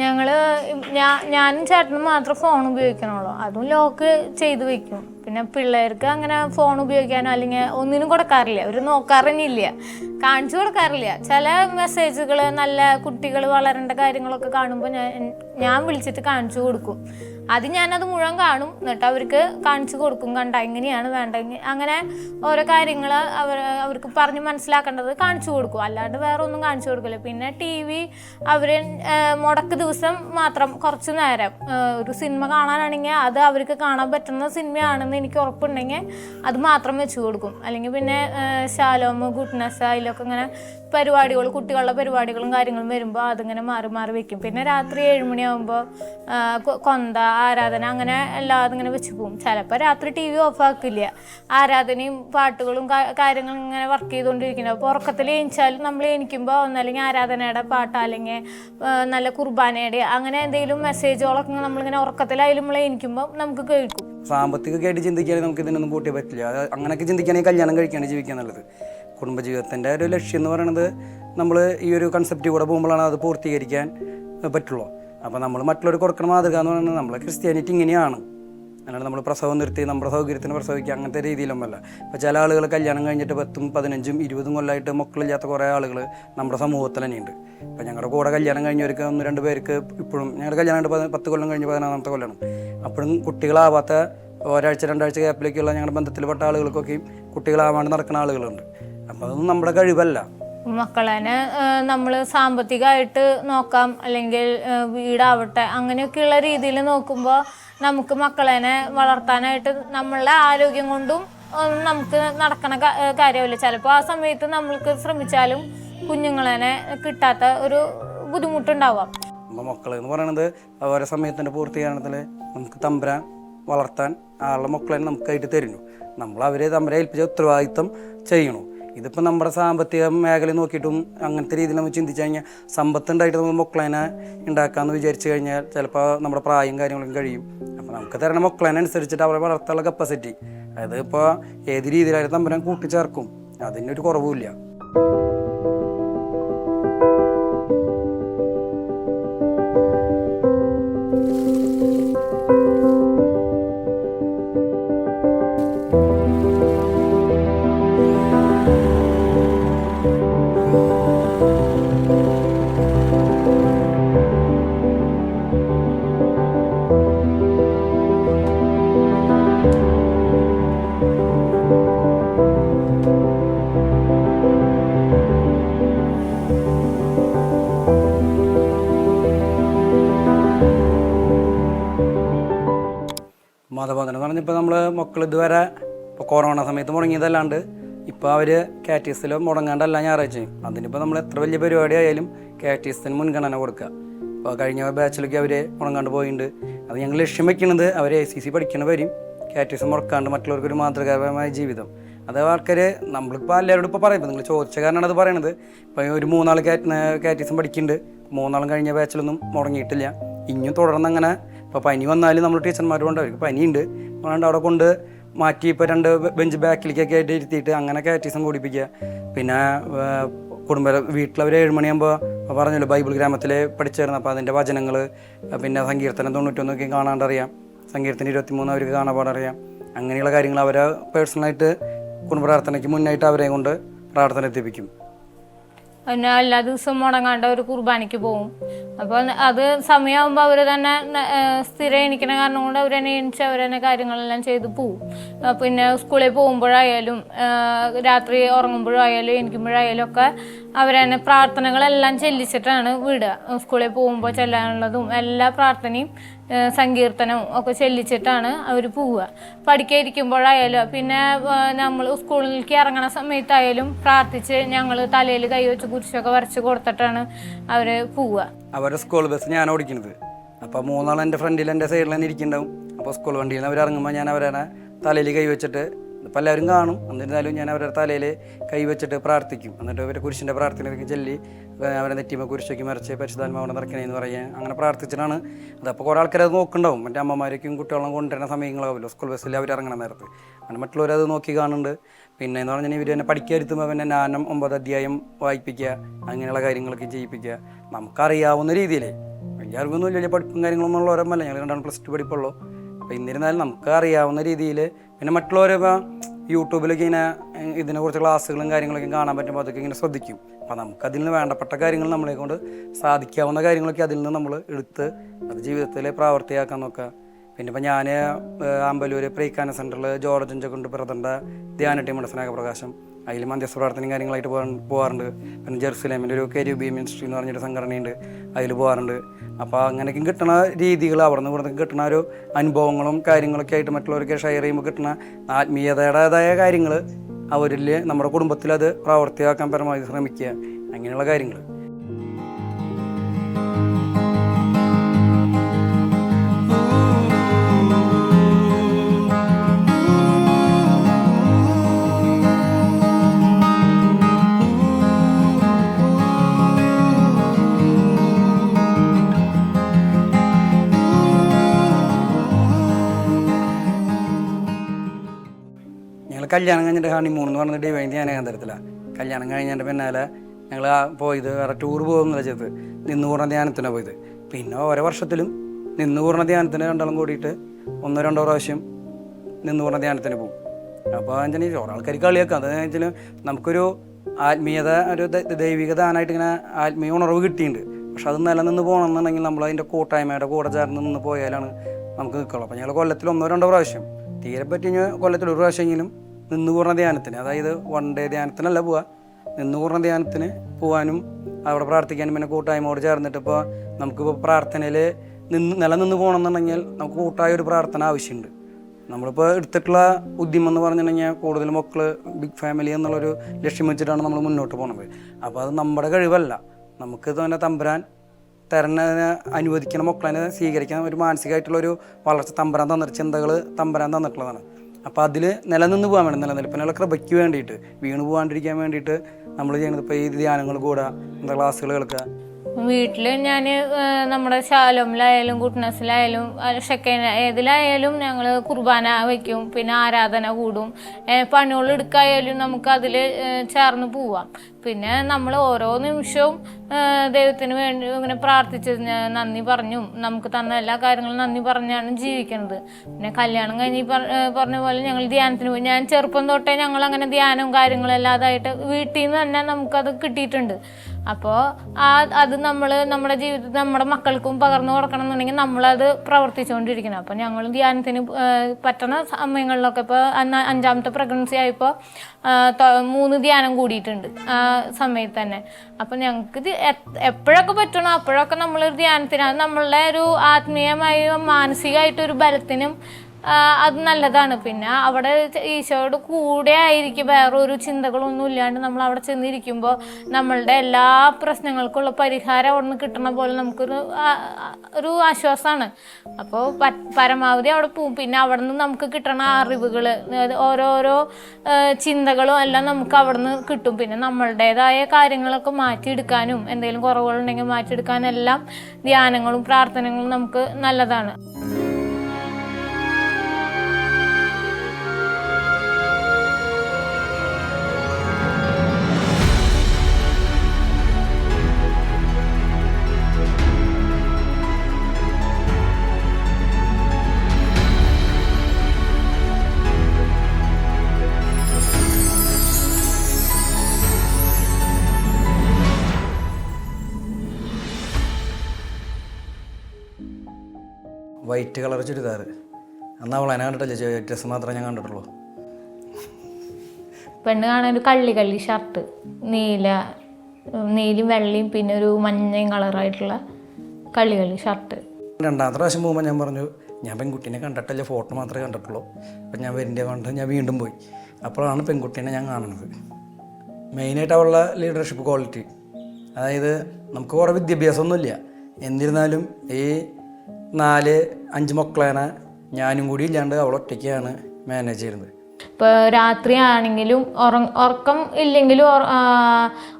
ഞങ്ങൾ ഞാനും ചേട്ടനും മാത്രം ഫോൺ ഉപയോഗിക്കണുള്ളൂ. അതും ലോക്ക് ചെയ്ത് വെക്കും. പിന്നെ പിള്ളേർക്ക് അങ്ങനെ ഫോൺ ഉപയോഗിക്കാനോ അല്ലെങ്കിൽ ഒന്നിനും കൊടുക്കാറില്ല. അവർ നോക്കാറന്നില്ല കാണിച്ചു കൊടുക്കാറില്ല. ചില മെസ്സേജുകൾ നല്ല കുട്ടികൾ വളരേണ്ട കാര്യങ്ങളൊക്കെ കാണുമ്പോൾ ഞാൻ ഞാൻ വിളിച്ചിട്ട് കാണിച്ചു കൊടുക്കും. അത് ഞാനത് മുഴുവൻ കാണും. എന്നിട്ട് അവർക്ക് കാണിച്ചു കൊടുക്കും കണ്ട എങ്ങനെയാണ് വേണ്ടെങ്കിൽ അങ്ങനെ ഓരോ കാര്യങ്ങൾ അവർ അവർക്ക് പറഞ്ഞ് മനസ്സിലാക്കേണ്ടത് കാണിച്ചു കൊടുക്കും. അല്ലാണ്ട് വേറെ ഒന്നും കാണിച്ചു കൊടുക്കില്ല. പിന്നെ ടി വി അവർ മുടക്ക് ദിവസം മാത്രം കുറച്ച് നേരം ഒരു സിനിമ കാണാനാണെങ്കിൽ അത് അവർക്ക് കാണാൻ പറ്റുന്ന സിനിമയാണെന്ന് എനിക്ക് ഉറപ്പുണ്ടെങ്കിൽ അത് മാത്രം വെച്ച് കൊടുക്കും. അല്ലെങ്കിൽ പിന്നെ ശാലോമ് ഗുഡ്നസ് അതിലൊക്കെ ഇങ്ങനെ പരിപാടികൾ കുട്ടികളുടെ പരിപാടികളും കാര്യങ്ങളും വരുമ്പോൾ അതിങ്ങനെ മാറി മാറി വെക്കും. പിന്നെ രാത്രി ഏഴുമണിയാകുമ്പോൾ കൊന്ത ആരാധന അങ്ങനെ എല്ലാതും ഇങ്ങനെ വെച്ച് പോകും ചിലപ്പോൾ രാത്രി ടി വി ഓഫാക്കില്ല ആരാധനയും പാട്ടുകളും കാര്യങ്ങളും ഇങ്ങനെ വർക്ക് ചെയ്തുകൊണ്ടിരിക്കുന്നത് അപ്പോൾ ഉറക്കത്തിൽ എണീച്ചാലും നമ്മൾ എണിക്കുമ്പോൾ ഒന്നല്ലെങ്കിൽ ആരാധനയുടെ പാട്ട് അല്ലെങ്കിൽ നല്ല കുർബാനയുടെ അങ്ങനെ എന്തെങ്കിലും മെസ്സേജുകളൊക്കെ നമ്മളിങ്ങനെ ഉറക്കത്തിലായാലും നമ്മൾ എണിക്കുമ്പോൾ നമുക്ക് കേൾക്കും. സാമ്പത്തികമായിട്ട് ചിന്തിക്കുകയാണെങ്കിൽ നമുക്ക് ഇതിനൊന്നും കൂട്ടിയേ പറ്റില്ല. അത് അങ്ങനെയൊക്കെ ചിന്തിക്കുകയാണെങ്കിൽ കല്യാണം കഴിക്കുകയാണ് ജീവിക്കാൻ നല്ലത്. കുടുംബജീവിതത്തിന്റെ ഒരു ലക്ഷ്യം എന്ന് പറയുന്നത് നമ്മൾ ഈ ഒരു കൺസെപ്റ്റ് കൂടെ പോകുമ്പോഴാണ് അത് പൂർത്തീകരിക്കാൻ പറ്റുള്ളൂ. അപ്പോൾ നമ്മൾ മറ്റുള്ളവർ കൊടുക്കണ മാതൃക എന്ന് പറയുന്നത് നമ്മളെ ക്രിസ്ത്യാനിറ്റി ഇങ്ങനെയാണ്. അല്ലാണ്ട് നമ്മൾ പ്രസവം നിർത്തി നമ്മുടെ സൗകര്യത്തിന് പ്രസവിക്കുക അങ്ങനത്തെ രീതിയിലൊന്നുമല്ല ഇപ്പോൾ ചില ആളുകൾ കല്യാണം കഴിഞ്ഞിട്ട് പത്തും പതിനഞ്ചും ഇരുപതും കൊല്ലമായിട്ട് മക്കളില്ലാത്ത കുറേ ആളുകൾ നമ്മുടെ സമൂഹത്തിൽ തന്നെയുണ്ട്. ഇപ്പോൾ ഞങ്ങളുടെ കൂടെ കല്യാണം കഴിഞ്ഞവർക്ക് ഒന്ന് രണ്ട് പേർക്ക് ഇപ്പോഴും ഞങ്ങളുടെ കല്യാണം കഴിഞ്ഞിട്ട് പതി- പത്ത് കൊല്ലം കഴിഞ്ഞ് പതിനാറാമത്തെ കൊല്ലമാണ്. അപ്പോഴും കുട്ടികളാവാത്ത ഒരാഴ്ച രണ്ടാഴ്ച ഗ്യാപ്പിലേക്കുള്ള ഞങ്ങളുടെ ബന്ധത്തിൽപ്പെട്ട ആളുകൾക്കൊക്കെയും കുട്ടികളാവാണ്ട് നടക്കുന്ന ആളുകളുണ്ട്. അപ്പോൾ അതൊന്നും നമ്മുടെ കഴിവല്ല. മക്കളെ നമ്മൾ സാമ്പത്തികമായിട്ട് നോക്കാം അല്ലെങ്കിൽ വീടാവട്ടെ അങ്ങനെയൊക്കെയുള്ള രീതിയിൽ നോക്കുമ്പോൾ നമുക്ക് മക്കളെ വളർത്താനായിട്ട് നമ്മളുടെ ആരോഗ്യം കൊണ്ടും ഒന്നും നമുക്ക് നടക്കണ കാര്യമില്ല. ചിലപ്പോൾ ആ സമയത്ത് നമ്മൾക്ക് ശ്രമിച്ചാലും കുഞ്ഞുങ്ങളെ കിട്ടാത്ത ഒരു ബുദ്ധിമുട്ടുണ്ടാവാം. മക്കളെന്ന് പറയുന്നത് ഓരോ സമയത്തിന്റെ പൂർത്തീകരണത്തിൽ നമുക്ക് തമ്പരാൻ വളർത്താൻ ആളുടെ മക്കളെ നമുക്കായിട്ട് തരുന്നു. നമ്മൾ അവരെ തമ്പരെ ഏൽപ്പിച്ച ഉത്തരവാദിത്തം ചെയ്യണു. ഇതിപ്പോൾ നമ്മുടെ സാമ്പത്തിക മേഖല നോക്കിയിട്ടും അങ്ങനത്തെ രീതിയിൽ നമ്മൾ ചിന്തിച്ചു കഴിഞ്ഞാൽ സമ്പത്തുണ്ടായിട്ട് നമ്മൾ മക്കളേനെ ഉണ്ടാക്കാമെന്ന് വിചാരിച്ചു കഴിഞ്ഞാൽ ചിലപ്പോൾ നമ്മുടെ പ്രായം കാര്യങ്ങളും കഴിയും. അപ്പോൾ നമുക്ക് തരണ മക്കളേനെ അനുസരിച്ചിട്ട് അവരെ വളർത്താനുള്ള കപ്പാസിറ്റി അതായത് ഇപ്പോൾ ഏത് രീതിയിലായാലും തമ്പരാൻ കൂട്ടിച്ചേർക്കും. അതിനൊരു കുറവുമില്ല. പറഞ്ഞപ്പോൾ നമ്മൾ മക്കൾ ഇതുവരെ ഇപ്പോൾ കൊറോണ സമയത്ത് മുടങ്ങിയതല്ലാണ്ട് ഇപ്പോൾ അവർ കാറ്റീസിൽ മുടങ്ങാണ്ടല്ല ഞായറാഴ്ചയും അതിനിപ്പോൾ നമ്മൾ എത്ര വലിയ പരിപാടി ആയാലും കാറ്റീസിന് മുൻഗണന കൊടുക്കുക ഇപ്പോൾ കഴിഞ്ഞ ബാച്ചിലൊക്കെ അവർ മുടങ്ങാണ്ട് പോയിട്ടുണ്ട് അത് ഞങ്ങൾ ലക്ഷ്യം വെക്കുന്നത് അവർ എ സി സി പഠിക്കണവരും കാറ്റീസ് മുടക്കാണ്ട് മറ്റുള്ളവർക്ക് ഒരു മാതൃകാപരമായ ജീവിതം. അത് ആൾക്കാർ നമ്മളിപ്പോൾ എല്ലാവരോടും ഇപ്പോൾ പറയും. നിങ്ങൾ ചോദിച്ച കാരണമാണ് അത് പറയണത്. ഇപ്പോൾ ഒരു മൂന്നാൾ കാറ്റീസും പഠിക്കുന്നുണ്ട് മൂന്നാളും കഴിഞ്ഞ ബാച്ചിലൊന്നും മുടങ്ങിയിട്ടില്ല. ഇനിയും തുടർന്ന് അങ്ങനെ ഇപ്പോൾ പനി വന്നാലും നമ്മൾ ടീച്ചർമാരും ഉണ്ടാവും പനിയുണ്ട്. അതുകൊണ്ട് അവിടെ കൊണ്ട് മാറ്റി ഇപ്പോൾ രണ്ട് ബെഞ്ച് ബാക്കിലേക്കൊക്കെ ആയിട്ട് ഇരുത്തിയിട്ട് അങ്ങനെ കാറ്റീസം കൂടിപ്പിക്കുക പിന്നെ കുടുംബ വീട്ടിലവർ ഏഴുമണിയാകുമ്പോൾ പറഞ്ഞല്ലോ ബൈബിൾ ഗ്രാമത്തിൽ പഠിച്ചായിരുന്നു അപ്പോൾ അതിന്റെ വചനങ്ങൾ പിന്നെ സങ്കീർത്തനം തൊണ്ണൂറ്റൊന്നൊക്കെ കാണാണ്ടറിയാം. സങ്കീർത്തനം ഇരുപത്തിമൂന്ന് അവർക്ക് കാണാപാടറിയാം അങ്ങനെയുള്ള കാര്യങ്ങൾ അവരെ പേഴ്സണലായിട്ട് കുടുംബ പ്രാർത്ഥനയ്ക്ക് മുന്നായിട്ട് അവരെ കൊണ്ട് പ്രാർത്ഥന എത്തിപ്പിക്കും. പിന്നെ എല്ലാ ദിവസവും മുടങ്ങാണ്ട് അവർ കുർബാനയ്ക്ക് പോകും അപ്പോൾ അത് സമയമാകുമ്പോൾ അവർ തന്നെ സ്ഥിരം എണീക്കണ കാരണം കൊണ്ട് അവർ തന്നെ എണീച്ച് അവർ തന്നെ കാര്യങ്ങളെല്ലാം ചെയ്ത് പോവും. പിന്നെ സ്കൂളിൽ പോകുമ്പോഴായാലും രാത്രി ഉറങ്ങുമ്പോഴായാലും എണീക്കുമ്പോഴായാലും ഒക്കെ അവർ തന്നെ പ്രാർത്ഥനകളെല്ലാം ചെല്ലിച്ചിട്ടാണ് വിടുക. സ്കൂളിൽ പോകുമ്പോൾ ചെല്ലാനുള്ളതും എല്ലാ പ്രാർത്ഥനയും സങ്കീർത്തനവും ഒക്കെ ചെല്ലിച്ചിട്ടാണ് അവർ പോവുക. പഠിക്കാതിരിക്കുമ്പോഴായാലും പിന്നെ നമ്മൾ സ്കൂളിലേക്ക് ഇറങ്ങണ സമയത്തായാലും പ്രാർത്ഥിച്ച് ഞങ്ങൾ തലയിൽ കൈ വെച്ച് കുരിശൊക്കെ വരച്ച് കൊടുത്തിട്ടാണ് അവർ പോവുക. അവരുടെ സ്കൂൾ ബസ് ഞാൻ ഓടിക്കുന്നത് അപ്പോൾ മൂന്നാൾ എന്റെ ഫ്രണ്ടിൽ എന്റെ സൈഡിൽ തന്നെ ഇരിക്കുന്നുണ്ടാവും. അപ്പോൾ സ്കൂൾ വണ്ടിയിൽ അവർ ഇറങ്ങുമ്പോൾ ഞാൻ അവരെ തലയിൽ കൈ വെച്ചിട്ട് ഇപ്പോൾ എല്ലാവരും കാണും. എന്നിരുന്നാലും ഞാൻ അവരുടെ തലയിൽ കൈവച്ചിട്ട് പ്രാർത്ഥിക്കും. എന്നിട്ട് അവരുടെ കുരിശിന്റെ പ്രാർത്ഥനയൊക്കെ ചൊല്ലി അവരെ നെറ്റിമ കുരിശൊക്കെ മറിച്ച് പരിശുദ്ധാത്മാവിടെ നിറക്കണേന്ന് പറയുക. അങ്ങനെ പ്രാർത്ഥിച്ചിട്ടാണ്. അതപ്പോൾ കുറേ ആൾക്കാർ അത് നോക്കുന്നുണ്ടാവും. മറ്റേ അമ്മമാരേക്കും കുട്ടികളും കൊണ്ടുവരുന്ന സമയങ്ങളാവുമല്ലോ സ്കൂൾ ബസ്സിൽ അവർ ഇറങ്ങണ നേരത്ത്. അങ്ങനെ മറ്റുള്ളവരത് നോക്കി കാണുന്നുണ്ട്. പിന്നെ എന്ന് പറഞ്ഞാൽ ഇവർ തന്നെ പഠിക്കാതിരുത്തുമ്പോൾ പിന്നെ നാനം ഒമ്പത് അധ്യായം വായിപ്പിക്കുക അങ്ങനെയുള്ള കാര്യങ്ങളൊക്കെ ചെയ്യിപ്പിക്കുക. നമുക്കറിയാവുന്ന രീതിയിൽ. അറിവൊന്നും വലിയ പഠിപ്പും കാര്യങ്ങളൊന്നും ഉള്ളവരല്ല ഞങ്ങൾ രണ്ടാണ് പ്ലസ് ടു പഠിപ്പുള്ളൂ. അപ്പോൾ എന്നിരുന്നാലും നമുക്ക് അറിയാവുന്ന രീതിയിൽ പിന്നെ മറ്റുള്ളവരെ ഇപ്പോൾ യൂട്യൂബിലൊക്കെ ഇങ്ങനെ ഇതിനെക്കുറിച്ച് ക്ലാസ്സുകളും കാര്യങ്ങളൊക്കെ കാണാൻ പറ്റുമ്പോൾ അതൊക്കെ ഇങ്ങനെ ശ്രദ്ധിക്കും. അപ്പോൾ നമുക്ക് അതിൽ നിന്ന് വേണ്ടപ്പെട്ട കാര്യങ്ങൾ നമ്മളെ കൊണ്ട് സാധിക്കാവുന്ന കാര്യങ്ങളൊക്കെ അതിൽ നിന്ന് നമ്മൾ എടുത്ത് അത് ജീവിതത്തിൽ പ്രാവർത്തിയാക്കാൻ നോക്കുക പിന്നെ ഇപ്പോൾ ഞാൻ അമ്പലൂർ പ്രീക്കാന സെന്ററിൽ ജോർജ് കൊണ്ട് പ്രഥണ്ട ധ്യാന ടീമുണ്ട് സ്നേഹപ്രകാശം. അതിൽ മധ്യസ്ഥ പ്രാർത്ഥനയും കാര്യങ്ങളായിട്ട് പോകാൻ പോകാറുണ്ട്. പിന്നെ ജെറുസലേമിന്റെ ഒരു കരിബി മിനിസ്ട്രി എന്ന് പറഞ്ഞൊരു സംഘടനയുണ്ട്. അതിൽ പോകാറുണ്ട്. അപ്പോൾ അങ്ങനെയൊക്കെ കിട്ടുന്ന രീതികൾ അവിടെ നിന്ന് ഇവിടെ കിട്ടുന്ന ഒരു അനുഭവങ്ങളും കാര്യങ്ങളൊക്കെ ആയിട്ട് മറ്റുള്ളവർക്ക് ഷെയർ ചെയ്യുമ്പോൾ കിട്ടുന്ന ആത്മീയതയുടേതായ കാര്യങ്ങൾ അവരിൽ നമ്മുടെ കുടുംബത്തിൽ അത് പ്രാവർത്തിയാക്കാൻ പരമാവധി ശ്രമിക്കുക. അങ്ങനെയുള്ള കാര്യങ്ങൾ. ഞങ്ങൾ കല്യാണം കഴിഞ്ഞിട്ട് ഹണിമൂൺ എന്ന് പറഞ്ഞ ഞാൻ തരത്തില്ല കല്യാണം കഴിഞ്ഞതിന്റെ പിന്നാലെ ഞങ്ങൾ പോയത് വേറെ ടൂർ പോകുന്നില്ല നിന്ന് കൂടുന്ന ധ്യാനത്തിനാണ് പോയത്. പിന്നെ ഓരോ വർഷത്തിലും നിന്ന് കൂടുന്ന ധ്യാനത്തിന് രണ്ടാളും കൂടിയിട്ട് ഒന്നോ രണ്ടോ പ്രാവശ്യം നിന്ന് കൂടുന്ന ധ്യാനത്തിന് പോകും അപ്പോൾ എന്താ ഓരോ ആൾക്കാർ കളിയാക്കാം. അതെന്ന് വെച്ചാൽ നമുക്കൊരു ആത്മീയത ഒരു ദൈവിക ദാനമായിട്ട് ഇങ്ങനെ ആത്മീയ ഉണർവ് കിട്ടിയിട്ടുണ്ട്. പക്ഷെ അത് നിലനിന്ന് പോകണമെന്നുണ്ടെങ്കിൽ നമ്മൾ അതിന്റെ കൂട്ടായ്മയുടെ കൂടെ ചേർന്ന് നിന്ന് പോയാലാണ് നമുക്ക് നിൽക്കുള്ളൂ അപ്പോൾ ഞങ്ങൾ കൊല്ലത്തിൽ ഒന്നോ രണ്ടോ പ്രാവശ്യം. തീരെ പറ്റി കൊല്ലത്തിൽ ഒരു പ്രാവശ്യമെങ്കിലും നിന്ന് കൂർന്ന ധ്യാനത്തിന് അതായത് വൺ ഡേ ധ്യാനത്തിനല്ല പോവുക നിന്ന് കൂർന്ന ധ്യാനത്തിന് പോകാനും അവിടെ പ്രാർത്ഥിക്കാനും പിന്നെ കൂട്ടായ്മയോട് ചേർന്നിട്ട് ഇപ്പോൾ നമുക്കിപ്പോൾ പ്രാർത്ഥനയിൽ നിന്ന് നിലനിന്ന് പോകണമെന്നുണ്ടെങ്കിൽ നമുക്ക് കൂട്ടായ ഒരു പ്രാർത്ഥന ആവശ്യമുണ്ട്. നമ്മളിപ്പോൾ എടുത്തിട്ടുള്ള ഉദ്യമം എന്ന് പറഞ്ഞിട്ടുണ്ടെങ്കിൽ കൂടുതൽ മക്കൾ ബിഗ് ഫാമിലി എന്നുള്ളൊരു ലക്ഷ്യം വെച്ചിട്ടാണ് നമ്മൾ മുന്നോട്ട് പോകുന്നത് അപ്പോൾ അത് നമ്മുടെ കഴിവല്ല. നമുക്ക് തന്നെ തമ്പുരാൻ തരണ അനുവദിക്കുന്ന മക്കളെ സ്വീകരിക്കാൻ ഒരു മാനസികമായിട്ടുള്ളൊരു വളർച്ച തമ്പരാൻ തന്നിട്ട് ചിന്തകൾ തമ്പരാൻ തന്നിട്ടുള്ളതാണ്. അപ്പോൾ അതിൽ നിലനിന്ന് പോകാൻ വേണ്ടി നിലനിൽപ്പിനുള്ള കൃപയ്ക്ക് വേണ്ടിയിട്ട് വീണ് പോകാണ്ടിരിക്കാൻ വേണ്ടിയിട്ട് നമ്മൾ ചെയ്യുന്നത് ഇപ്പോൾ ഈ ധ്യാനങ്ങൾ കൂടുക എന്താ ക്ലാസ്സുകൾ കേൾക്കുക. വീട്ടിൽ ഞാൻ നമ്മുടെ ശാലോമിലായാലും കുട്ടനസിലായാലും ഷെക്കൈന ഏതിലായാലും ഞങ്ങൾ കുർബാന വയ്ക്കും പിന്നെ ആരാധന കൂടും. പണികൾ എടുക്കായാലും നമുക്ക് അതിൽ ചേർന്ന് പോവാം. പിന്നെ നമ്മൾ ഓരോ നിമിഷവും ദൈവത്തിന് വേണ്ടി ഇങ്ങനെ പ്രാർത്ഥിച്ച് നന്ദി പറഞ്ഞും നമുക്ക് തന്ന എല്ലാ കാര്യങ്ങളും നന്ദി പറഞ്ഞാണ് ജീവിക്കുന്നത് പിന്നെ കല്യാണം കഴിഞ്ഞ് പറഞ്ഞ പോലെ ഞങ്ങൾ ധ്യാനത്തിന് പോയി. ഞാൻ ചെറുപ്പം തൊട്ടേ ഞങ്ങൾ അങ്ങനെ ധ്യാനവും കാര്യങ്ങളും അല്ലാതായിട്ട് വീട്ടിൽ നിന്ന് തന്നെ നമുക്കത് കിട്ടിയിട്ടുണ്ട്. അപ്പോൾ ആ അത് നമ്മൾ നമ്മുടെ ജീവിതത്തിൽ നമ്മുടെ മക്കൾക്കും പകർന്നു കൊടുക്കണം എന്നുണ്ടെങ്കിൽ നമ്മളത് പ്രവർത്തിച്ചുകൊണ്ടിരിക്കണം. അപ്പോൾ ഞങ്ങൾ ധ്യാനത്തിന് പറ്റുന്ന സമയങ്ങളിലൊക്കെ ഇപ്പോൾ അഞ്ചാമത്തെ പ്രഗ്നൻസി ആയപ്പോൾ മൂന്ന് ധ്യാനം കൂടിയിട്ടുണ്ട് ആ സമയത്ത് തന്നെ. അപ്പം ഞങ്ങൾക്ക് എപ്പോഴൊക്കെ പറ്റണോ അപ്പോഴൊക്കെ നമ്മളൊരു ധ്യാനത്തിന് അത് നമ്മളുടെ ഒരു ആത്മീയമായും മാനസികമായിട്ടൊരു ബലത്തിനും അത് നല്ലതാണ്. പിന്നെ അവിടെ ഈശോയോട് കൂടെ ആയിരിക്കും. വേറെ ഒരു ചിന്തകളൊന്നും ഇല്ലാണ്ട് നമ്മൾ അവിടെ ചെന്നിരിക്കുമ്പോൾ നമ്മളുടെ എല്ലാ പ്രശ്നങ്ങൾക്കുള്ള പരിഹാരം അവിടെ നിന്ന് കിട്ടണ പോലെ നമുക്കൊരു ഒരു ആശ്വാസമാണ് അപ്പോൾ പരമാവധി അവിടെ പോവും. പിന്നെ അവിടെ നിന്ന് നമുക്ക് കിട്ടണ അറിവുകൾ ഓരോരോ ചിന്തകളും എല്ലാം നമുക്ക് അവിടെ നിന്ന് കിട്ടും. പിന്നെ നമ്മളുടേതായ കാര്യങ്ങളൊക്കെ മാറ്റിയെടുക്കാനും എന്തെങ്കിലും കുറവുകളുണ്ടെങ്കിൽ മാറ്റിയെടുക്കാനും എല്ലാം ധ്യാനങ്ങളും പ്രാർത്ഥനകളും നമുക്ക് നല്ലതാണ്. White colour churidar. അന്ന് അവൾ എന്നെ കണ്ടിട്ടില്ല ഡ്രസ്സ് മാത്രമേ ഞാൻ കണ്ടിട്ടുള്ളൂ. പെണ്ണ് കാണാൻ ഒരു കള്ളി കള്ളി ഷർട്ട് നീല നീലും നീലയും വെള്ളയും പിന്നെ ഒരു മഞ്ഞയും കളറായിട്ടുള്ള കള്ളി കള്ളി ഷർട്ട് രണ്ടാമത്തെ പ്രാവശ്യം പോകുമ്പോൾ ഞാൻ പറഞ്ഞു ഞാൻ പെൺകുട്ടീനെ കണ്ടിട്ടില്ല? ഫോട്ടോ മാത്രമേ കണ്ടിട്ടുള്ളൂ. അപ്പം ഞാൻ വരിന്റെ കൊണ്ട് ഞാൻ വീണ്ടും പോയി. അപ്പോഴാണ് പെൺകുട്ടീനെ ഞാൻ കാണുന്നത്. മെയിനായിട്ട് അവളുടെ ലീഡർഷിപ്പ് ക്വാളിറ്റി അതായത് നമുക്ക് കുറേ വിദ്യാഭ്യാസമൊന്നുമില്ല. എന്നിരുന്നാലും ഈ നാല് അഞ്ച് മക്കളാണ്. ഞാനും കൂടി ഇല്ലാണ്ട് അവൾ ഒറ്റയ്ക്കാണ് മാനേജ് ചെയ്യുന്നത്. ഇപ്പോൾ രാത്രിയാണെങ്കിലും ഉറ- ഉറക്കം ഇല്ലെങ്കിലും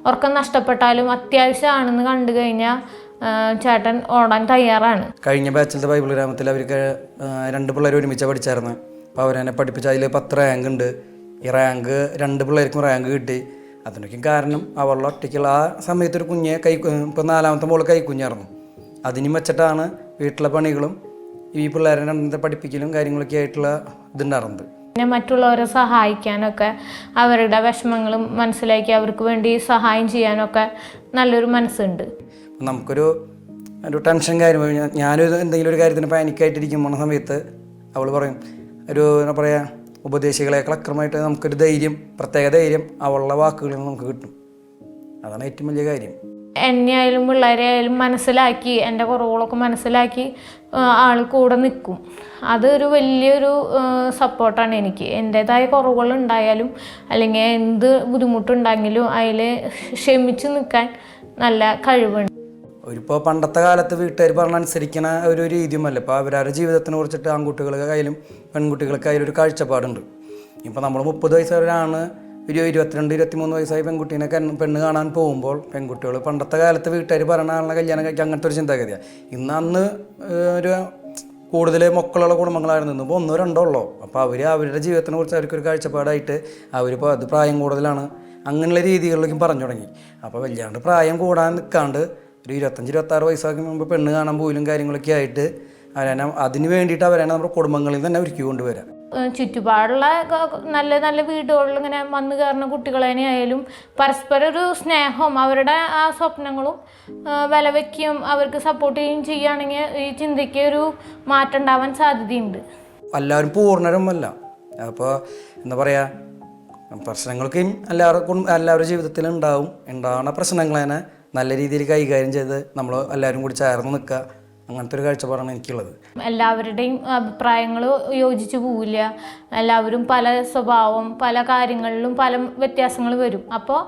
ഉറക്കം നഷ്ടപ്പെട്ടാലും അത്യാവശ്യമാണെന്ന് കണ്ടു കഴിഞ്ഞാൽ ചേട്ടൻ ഓടാൻ തയ്യാറാണ്. കഴിഞ്ഞ ബാച്ചിലത്തെ ബൈബിൾ ഗ്രാമത്തിൽ അവർക്ക് രണ്ട് പിള്ളേർ ഒരുമിച്ച് പഠിച്ചായിരുന്നു. അപ്പോൾ അവരെന്നെ പഠിപ്പിച്ച അതിൽ പത്ത് റാങ്ക് ഉണ്ട്. ഈ റാങ്ക് രണ്ട് പിള്ളേർക്കും റാങ്ക് കിട്ടി. അതിനൊക്കെ കാരണം അവളുടെ ഒറ്റയ്ക്കുള്ള ആ സമയത്തൊരു കുഞ്ഞെ കൈ ഇപ്പോൾ നാലാമത്തെ മോൾ കൈക്കുഞ്ഞായിരുന്നു അതിനും വെച്ചിട്ടാണ് വീട്ടിലെ പണികളും ഈ പിള്ളേരെ പഠിപ്പിക്കലും കാര്യങ്ങളൊക്കെ ആയിട്ടുള്ള ഇതുണ്ടായിരുന്നത് പിന്നെ മറ്റുള്ളവരെ സഹായിക്കാനൊക്കെ അവരുടെ വിഷമങ്ങളും മനസ്സിലാക്കി അവർക്ക് വേണ്ടി സഹായം ചെയ്യാനൊക്കെ നല്ലൊരു മനസ്സുണ്ട്. നമുക്കൊരു ഒരു ടെൻഷൻ കാര്യം ഞാനൊരു എന്തെങ്കിലും ഒരു കാര്യത്തിന് പാനിക്കായിട്ടിരിക്കുമ്പോൾ സമയത്ത് അവൾ പറയും ഒരു എന്താ പറയുക ഉപദേശികളെക്കാൾ അക്രമമായിട്ട് നമുക്കൊരു ധൈര്യം പ്രത്യേക ധൈര്യം അവളുടെ വാക്കുകളിൽ നിന്ന് നമുക്ക് കിട്ടും. അതാണ് ഏറ്റവും വലിയ കാര്യം. എന്നെ ആയാലും പിള്ളേരെ ആയാലും മനസ്സിലാക്കി എന്റെ കുറവുകളൊക്കെ മനസ്സിലാക്കി ആൾ കൂടെ നിൽക്കും. അതൊരു വലിയൊരു സപ്പോർട്ടാണ് എനിക്ക്. എന്റേതായ കുറവുകൾ ഉണ്ടായാലും അല്ലെങ്കിൽ എന്ത് ബുദ്ധിമുട്ടുണ്ടെങ്കിലും അതിൽ ക്ഷമിച്ച് നിൽക്കാൻ നല്ല കഴിവുണ്ട്. ഒരിപ്പോൾ പണ്ടത്തെ കാലത്ത് വീട്ടുകാർ പറഞ്ഞ അനുസരിക്കണ ഒരു രീതിയുമല്ല. ഇപ്പോൾ അവരവരുടെ ജീവിതത്തിനെ കുറിച്ചിട്ട് ആൺകുട്ടികൾക്കായാലും പെൺകുട്ടികൾക്കായാലും ഒരു കാഴ്ചപ്പാടുണ്ട്. ഇപ്പോൾ നമ്മൾ മുപ്പത് വയസ്സുകാരാണ് ഒരു ഇരുപത്തിരണ്ട് ഇരുപത്തിമൂന്ന് വയസ്സായി പെൺകുട്ടീനെ പെണ്ണ് കാണാൻ പോകുമ്പോൾ പെൺകുട്ടികൾ പണ്ടത്തെ കാലത്ത് വീട്ടുകാർ പറയണ ആളിനെ കല്യാണം കഴിക്കാൻ അങ്ങനത്തെ ഒരു ചിന്താഗതിയാണ് ഇന്ന് അന്ന് ഒരു കൂടുതൽ മക്കളുള്ള കുടുംബങ്ങളായിരുന്നു. ഇന്നിപ്പോൾ ഒന്നോ രണ്ടോ ഉള്ളോ. അപ്പോൾ അവർ അവരുടെ ജീവിതത്തിനെ കുറിച്ച് അവർക്കൊരു കാഴ്ചപ്പാടായിട്ട് അവരിപ്പോൾ അത് പ്രായം കൂടുതലാണ് അങ്ങനെയുള്ള രീതികളിലേക്കും പറഞ്ഞു തുടങ്ങി. അപ്പോൾ വല്ലാണ്ട് പ്രായം കൂടാൻ നിൽക്കാണ്ട് ഒരു ഇരുപത്തഞ്ച് ഇരുപത്താറ് വയസ്സാക്കി മുമ്പ് പെണ്ണ് കാണാൻ പോലും കാര്യങ്ങളൊക്കെ ആയിട്ട് അവരെ അതിന് വേണ്ടിയിട്ട് അവരെ നമ്മുടെ കുടുംബങ്ങളിൽ തന്നെ ഒരുക്കി കൊണ്ടുവരാം. ചുറ്റുപാടുള്ള നല്ല നല്ല വീടുകളിൽ ഇങ്ങനെ വന്നു കയറുന്ന കുട്ടികളെ ആയാലും പരസ്പരം ഒരു സ്നേഹവും അവരുടെ ആ സ്വപ്നങ്ങളും വില വയ്ക്കുകയും അവർക്ക് സപ്പോർട്ട് ചെയ്യുകയും ചെയ്യുകയാണെങ്കിൽ ഈ ചിന്തയ്ക്ക് ഒരു മാറ്റം ഉണ്ടാവാൻ സാധ്യതയുണ്ട്. എല്ലാവരും പൂർണരുമല്ല. അപ്പോൾ എന്താ പറയുക പ്രശ്നങ്ങളൊക്കെ എല്ലാവർക്കും എല്ലാവരുടെ ജീവിതത്തിൽ ഉണ്ടാവും. ഉണ്ടാവുന്ന പ്രശ്നങ്ങളെ നല്ല രീതിയിൽ കൈകാര്യം ചെയ്ത് നമ്മൾ എല്ലാവരും കൂടി ചേർന്ന് നിൽക്കുക. അങ്ങനത്തെ ഒരു കാഴ്ചപ്പാടാണ് എനിക്കുള്ളത്. എല്ലാവരുടെയും അഭിപ്രായങ്ങൾ യോജിച്ച് പോവില്ല. എല്ലാവരും പല സ്വഭാവം പല കാര്യങ്ങളിലും പല വ്യത്യാസങ്ങൾ വരും. അപ്പോൾ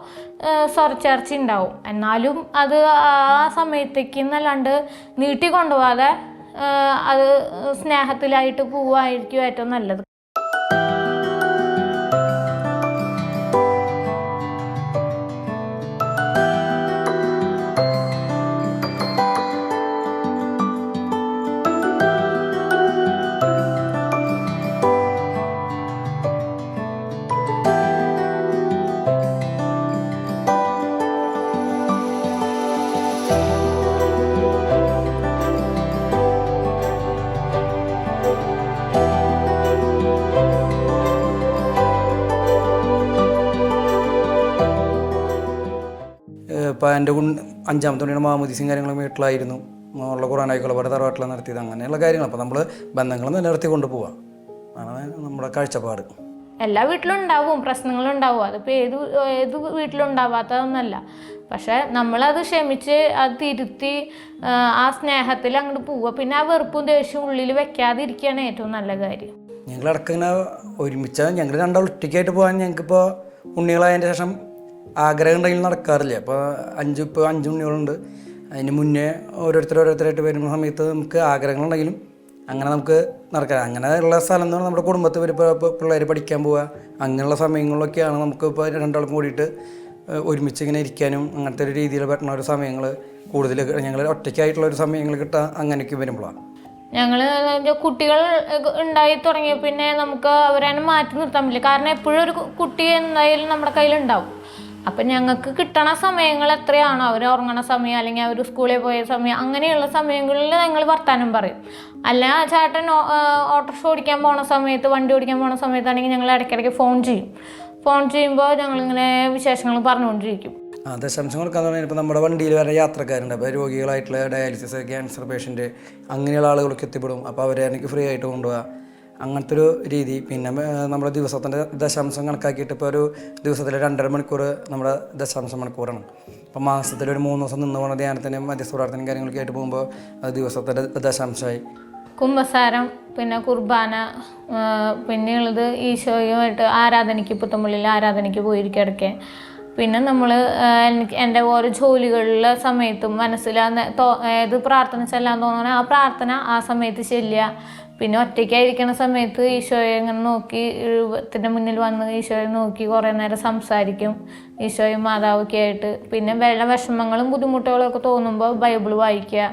സ്വരച്ചേർച്ച ഉണ്ടാവും. എന്നാലും അത് ആ സമയത്തേക്ക് എന്നല്ലാണ്ട് നീട്ടിക്കൊണ്ടുപോകാതെ അത് സ്നേഹത്തിലായിട്ട് പോവുമായിരിക്കും ഏറ്റവും നല്ലത്. കുൺ അഞ്ചാമത്തെ ഉണ്ണിയുടെ മാമുദീസും കാര്യങ്ങളും വീട്ടിലായിരുന്നു. ഉള്ള ഖുറാനായിക്കുള്ള വേറെ തറവാട്ടിലാണ് നടത്തിയത്. അങ്ങനെയുള്ള കാര്യങ്ങൾ അപ്പോൾ നമ്മൾ ബന്ധങ്ങൾ നിലനിർത്തി കൊണ്ടുപോവാം. അതാണ് നമ്മുടെ കാഴ്ചപ്പാട്. എല്ലാ വീട്ടിലും ഉണ്ടാവും പ്രശ്നങ്ങളുണ്ടാവും. അതിപ്പോൾ ഏത് ഏത് വീട്ടിലും ഉണ്ടാവാത്തതൊന്നല്ല പക്ഷെ നമ്മളത് ക്ഷമിച്ച് അത് തിരുത്തി ആ, സ്നേഹത്തിൽ അങ്ങോട്ട് പോവുക പിന്നെ ആ വെറുപ്പും ദേഷ്യവും ഉള്ളിൽ വെക്കാതിരിക്കുകയാണ് ഏറ്റവും നല്ല കാര്യം. ഞങ്ങളടക്കം ഇങ്ങനെ ഒരുമിച്ച് ഞങ്ങൾ രണ്ടാൾ ഒറ്റയ്ക്കായിട്ട് പോകാൻ ഞങ്ങൾക്കിപ്പോൾ ഉണ്ണികളായതിന്റെ ശേഷം ആഗ്രഹം ഉണ്ടെങ്കിൽ നടക്കാറില്ല. അപ്പോൾ അഞ്ച് ഇപ്പോൾ അഞ്ച് ഉണ്ണികളുണ്ട്. അതിന് മുന്നേ ഓരോരുത്തർ ഓരോരുത്തരായിട്ട് വരുന്ന സമയത്ത് നമുക്ക് ആഗ്രഹങ്ങളുണ്ടെങ്കിലും അങ്ങനെ നമുക്ക് നടക്കാം. അങ്ങനെ ഉള്ള സ്ഥലം എന്ന് പറഞ്ഞാൽ നമ്മുടെ കുടുംബത്തിൽ പിള്ളേർ പഠിക്കാൻ പോവുക അങ്ങനെയുള്ള സമയങ്ങളിലൊക്കെയാണ് നമുക്ക് ഇപ്പോൾ രണ്ടാളും കൂടിയിട്ട് ഒരുമിച്ച് ഇങ്ങനെ ഇരിക്കാനും അങ്ങനത്തെ ഒരു രീതിയിൽ പറ്റുന്ന ഒരു സമയങ്ങൾ കൂടുതൽ ഞങ്ങൾ ഒറ്റയ്ക്കായിട്ടുള്ള ഒരു സമയങ്ങൾ കിട്ടുക അങ്ങനെയൊക്കെ വരുമ്പോഴാണ് ഞങ്ങൾ കുട്ടികൾ ഉണ്ടായി തുടങ്ങിയ പിന്നെ നമുക്ക് അവരെ മാറ്റി നിർത്താൻ പറ്റില്ല. കാരണം എപ്പോഴും ഒരു കുട്ടി എന്തായാലും നമ്മുടെ കയ്യിലുണ്ടാവും. അപ്പം ഞങ്ങൾക്ക് കിട്ടണ സമയങ്ങൾ എത്രയാണോ അവർ ഉറങ്ങണ സമയം അല്ലെങ്കിൽ അവർ സ്കൂളിൽ പോയ സമയം അങ്ങനെയുള്ള സമയങ്ങളിൽ ഞങ്ങൾ വർത്താനം പറയും. അല്ല ചേട്ടൻ ഓട്ടോറിക്ഷ ഓടിക്കാൻ പോണ സമയത്ത് വണ്ടി ഓടിക്കാൻ പോണ സമയത്താണെങ്കിൽ ഞങ്ങൾ ഇടയ്ക്കിടയ്ക്ക് ഫോൺ ചെയ്യും. ഫോൺ ചെയ്യുമ്പോൾ ഞങ്ങളിങ്ങനെ വിശേഷങ്ങൾ പറഞ്ഞുകൊണ്ടിരിക്കും. ആ ദശാംശം കൊടുക്കാൻ തുടങ്ങി ഇപ്പോൾ നമ്മുടെ വണ്ടിയിൽ വരെ യാത്രക്കാരുണ്ട്. അപ്പോൾ രോഗികളായിട്ടുള്ള ഡയാലിസിസ് ക്യാൻസർ പേഷ്യന്റ് അങ്ങനെയുള്ള ആളുകൾക്ക് എത്തിപ്പെടും. അപ്പോൾ അവരെ എനിക്ക് ഫ്രീ ആയിട്ട് കൊണ്ടുപോകാം അങ്ങനത്തെ ഒരു രീതി. പിന്നെ നമ്മുടെ ദിവസത്തിന്റെ ദശാംശം കണക്കാക്കിയിട്ട് ഇപ്പോൾ ഒരു ദിവസത്തിൽ രണ്ടര മണിക്കൂർ നമ്മുടെ ദശാംശം മണിക്കൂറാണ്. അപ്പോൾ മാസത്തിൽ ഒരു മൂന്ന് ദിവസം നിന്ന് പോകുന്ന ധ്യാനത്തിനും പ്രാർത്ഥന കാര്യങ്ങളൊക്കെ ആയിട്ട് പോകുമ്പോൾ ദിവസത്തിന്റെ ദശാംശമായി. കുംഭസാരം പിന്നെ കുർബാന പിന്നെയുള്ളത് ഈശോയുമായിട്ട് ആരാധനയ്ക്ക് പുത്തമ്പള്ളിയിൽ ആരാധനയ്ക്ക് പോയിരിക്കും ഇടയ്ക്ക്. പിന്നെ നമ്മൾ എന്റെ ഓരോ ജോലികളിലെ സമയത്തും മനസ്സിലാകുന്ന ഏത് പ്രാർത്ഥന ചെല്ലാൻ തോന്നണ ആ പ്രാർത്ഥന ആ സമയത്ത് ചെല്ലുക. പിന്നെ ഒറ്റയ്ക്കായിരിക്കണ സമയത്ത് ഈശോയെ ഇങ്ങനെ നോക്കി രൂപത്തിന്റെ മുന്നിൽ വന്ന് ഈശോയെ നോക്കി കുറേ നേരം സംസാരിക്കും. ഈശോയും മാതാവൊക്കെ ആയിട്ട്. പിന്നെ വെള്ള വിഷമങ്ങളും ബുദ്ധിമുട്ടുകളും ഒക്കെ തോന്നുമ്പോൾ ബൈബിൾ വായിക്കുക.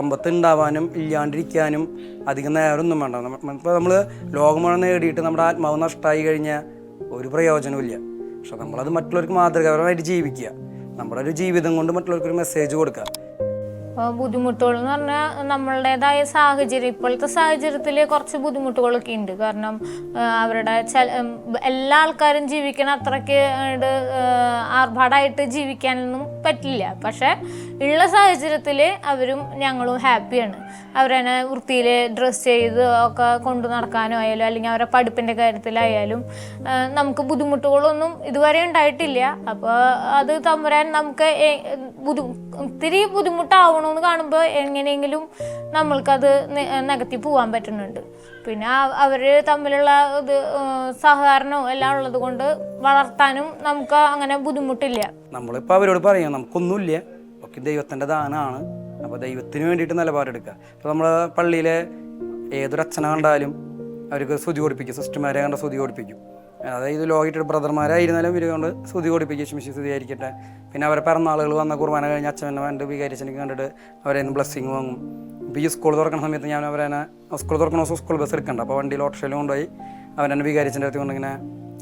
സമ്പത്ത് ഉണ്ടാവാനും ഇല്ലാണ്ടിരിക്കാനും അധികം നേരമൊന്നും വേണ്ട. ഇപ്പോൾ നമ്മൾ ലോകം നേടിയിട്ട് നമ്മുടെ ആത്മാവ് നഷ്ടമായി കഴിഞ്ഞാൽ ഒരു പ്രയോജനമില്ല പക്ഷെ നമ്മളത് മറ്റുള്ളവർക്ക് മാതൃകാപരമായിട്ട് ജീവിക്കുക. നമ്മുടെ ഒരു ജീവിതം കൊണ്ട് മറ്റുള്ളവർക്ക് ഒരു മെസ്സേജ് കൊടുക്കുക. ബുദ്ധിമുട്ടുകൾ എന്ന് പറഞ്ഞാൽ നമ്മളുടേതായ സാഹചര്യം ഇപ്പോഴത്തെ സാഹചര്യത്തിൽ കുറച്ച് ബുദ്ധിമുട്ടുകളൊക്കെ ഉണ്ട് കാരണം അവരുടെ എല്ലാ ആൾക്കാരും ജീവിക്കണ അത്രയ്ക്ക് ആർഭാടായിട്ട് ജീവിക്കാനൊന്നും പറ്റില്ല. പക്ഷെ ഉള്ള സാഹചര്യത്തിൽ അവരും ഞങ്ങളും ഹാപ്പിയാണ്. അവരെന്നെ വൃത്തിയിൽ ഡ്രസ്സ് ചെയ്ത് ഒക്കെ കൊണ്ടു നടക്കാനോ ആയാലും അല്ലെങ്കിൽ അവരെ പഠിപ്പിന്റെ കാര്യത്തിലായാലും നമുക്ക് ബുദ്ധിമുട്ടുകളൊന്നും ഇതുവരെ ഉണ്ടായിട്ടില്ല. അപ്പോൾ അത് തമ്പുരാൻ നമുക്ക് ബുദ്ധി ഒത്തിരി ബുദ്ധിമുട്ടാവണമെന്ന് കാണുമ്പോൾ എങ്ങനെയെങ്കിലും നമ്മൾക്കത് നികത്തി പോകാൻ പറ്റുന്നുണ്ട്. പിന്നെ അവർ തമ്മിലുള്ള ഇത് സഹകരണവും എല്ലാം ഉള്ളത് കൊണ്ട് വളർത്താനും നമുക്ക് അങ്ങനെ ബുദ്ധിമുട്ടില്ല. നമ്മളിപ്പോൾ അവരോട് പറയാം നമുക്കൊന്നുമില്ല. ഒക്കെ ദൈവത്തിന്റെ ദാനമാണ് അപ്പോൾ ദൈവത്തിന് വേണ്ടിയിട്ട് നിലപാടെടുക്കുക. ഇപ്പോൾ നമ്മുടെ പള്ളിയിലെ ഏതൊരു അച്ഛനെ കണ്ടാലും അവർക്ക് സ്തുതി കൊടുപ്പിക്കും സിസ്റ്റർമാരെ കണ്ട സ്തുതി കൊടുപ്പിക്കും അതായത് ലോകിട്ട് ബ്രദർമാരായിരുന്നാലും ഇവർ കൊണ്ട് സ്തുതി കൊടുപ്പിക്കും ശിമിഷി സ്തുതി ആയിരിക്കട്ടെ പിന്നെ അവരെ പിറന്നാളുകൾ വന്ന കുർബാന കഴിഞ്ഞ അച്ഛനെ കണ്ട് കണ്ടിട്ട് അവരെ ബ്ലെസ്സിങ് വാങ്ങും. ഈ സ്കൂൾ തുറക്കുന്ന സമയത്ത് ഞാൻ അവരെന്നെ സ്കൂൾ തുറക്കുന്ന ദിവസം സ്കൂൾ ബസ് എടുക്കണ്ട. അപ്പോൾ വണ്ടിയിൽ ഓട്ടോയിൽ കൊണ്ടുപോയി അവരെന്നെ വികാരിച്ചിന്റെ അടുത്ത് കൊണ്ടിങ്ങനെ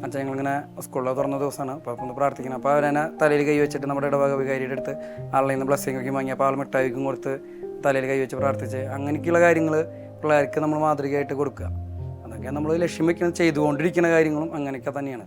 അച്ഛൻ ഞങ്ങളിങ്ങനെ സ്കൂളിൽ തുറന്ന ദിവസമാണ്. അപ്പോൾ ഒന്ന് പ്രാർത്ഥിക്കണം. അപ്പോൾ അവരെന്നെ തലയിൽ കൈ വെച്ചിട്ട് നമ്മുടെ ഇടവക വികാരിയുടെ അടുത്ത് ആളിൽ നിന്ന് ബ്ലസ്സിംഗ് ഒക്കെ വാങ്ങി അപ്പോൾ ആൾ മിഠായിക്കും കൊടുത്ത് തലയിൽ കൈ വെച്ച് പ്രാർത്ഥിച്ച് അങ്ങനെയൊക്കെയുള്ള കാര്യങ്ങൾ പിള്ളേർക്ക് നമ്മൾ മാതൃകയായിട്ട് കൊടുക്കുക. അതൊക്കെ നമ്മൾ ലക്ഷ്യം വയ്ക്കുന്ന ചെയ്തുകൊണ്ടിരിക്കുന്ന കാര്യങ്ങളും അങ്ങനെയൊക്കെ തന്നെയാണ്.